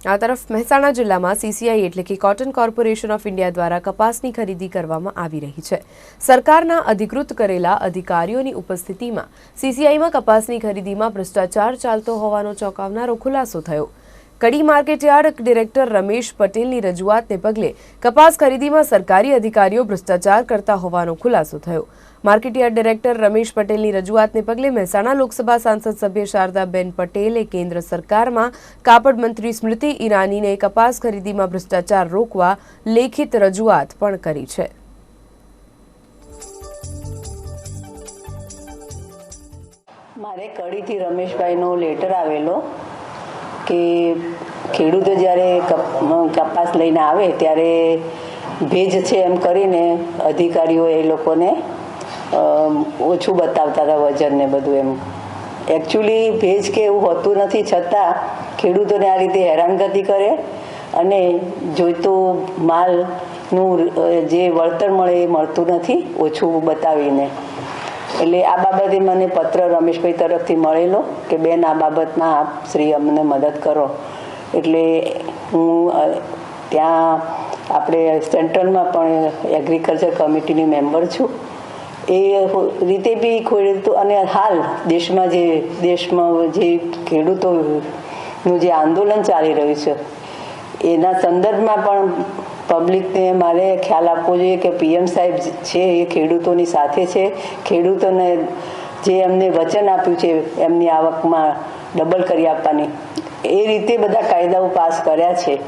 આ તરફ મહેસાણા જિલ્લામાં સીસીઆઈ એટલે કે કોટન કોર્પોરેશન ઓફ ઇન્ડિયા દ્વારા કપાસની ખરીદી કરવામાં આવી રહી છે. સરકારના અધિકૃત કરેલા અધિકારીઓની ઉપસ્થિતિમાં સીસીઆઈમાં કપાસની ખરીદીમાં ભ્રષ્ટાચાર ચાલતો હોવાનો ચોંકાવનારો ખુલાસો થયો. કડી માર્કેટયાર્ડ ડિરેક્ટર રમેશ પટેલની રજૂઆતને પગલે કપાસ ખરીદીમાં સરકારી અધિકારીઓ ભ્રષ્ટાચાર કરતા હોવાનો ખુલાસો થયો. માર્કેટયાર્ડ ડિરેક્ટર રમેશ પટેલની રજૂઆતને પગલે મહેસાણા લોકસભા સાંસદ સભ્ય શારદાબેન પટેલે કેન્દ્ર સરકારમાં કાપડ મંત્રી સ્મૃતિ ઈરાનીને કપાસ ખરીદીમાં ભ્રષ્ટાચાર રોકવા લેખિત રજૂઆત પણ કરી છે. મારે કડીથી રમેશભાઈનો લેટર આવેલો. કે ખેડૂતો જ્યારે કપ- કપાસ લઈને આવે ત્યારે ભેજ છે એમ કરીને અધિકારીઓ એ લોકોને ઓછું બતાવતા હતા વજન ને બધું એમ. એકચ્યુઅલી ભેજ કે એવું હોતું નથી છતાં ખેડૂતોને આ રીતે હેરાનગતિ કરે અને જોઈતું માલનું જે વળતર મળે એ મળતું નથી ઓછું બતાવીને. એટલે આ બાબતે મને પત્ર રમેશભાઈ તરફથી મળેલો કે, બેન, આ બાબતમાં આપ શ્રી અમને મદદ કરો. એટલે હું ત્યાં આપણે સેન્ટ્રલમાં પણ એગ્રીકલ્ચર કમિટીની મેમ્બર છું. એ રીતે બી ખેડૂતો અને હાલ દેશમાં જે દેશમાં જે ખેડૂતોનું જે આંદોલન ચાલી રહ્યું છે, એના સંદર્ભમાં પણ પબ્લિકને મારે ખ્યાલ આપવો જોઈએ કે પીએમ સાહેબ છે એ ખેડૂતોની સાથે છે. ખેડૂતોને જે એમને વચન આપ્યું છે એમની આવકમાં ડબલ કરી આપવાની. એ રીતે બધા કાયદાઓ પાસ કર્યા છે.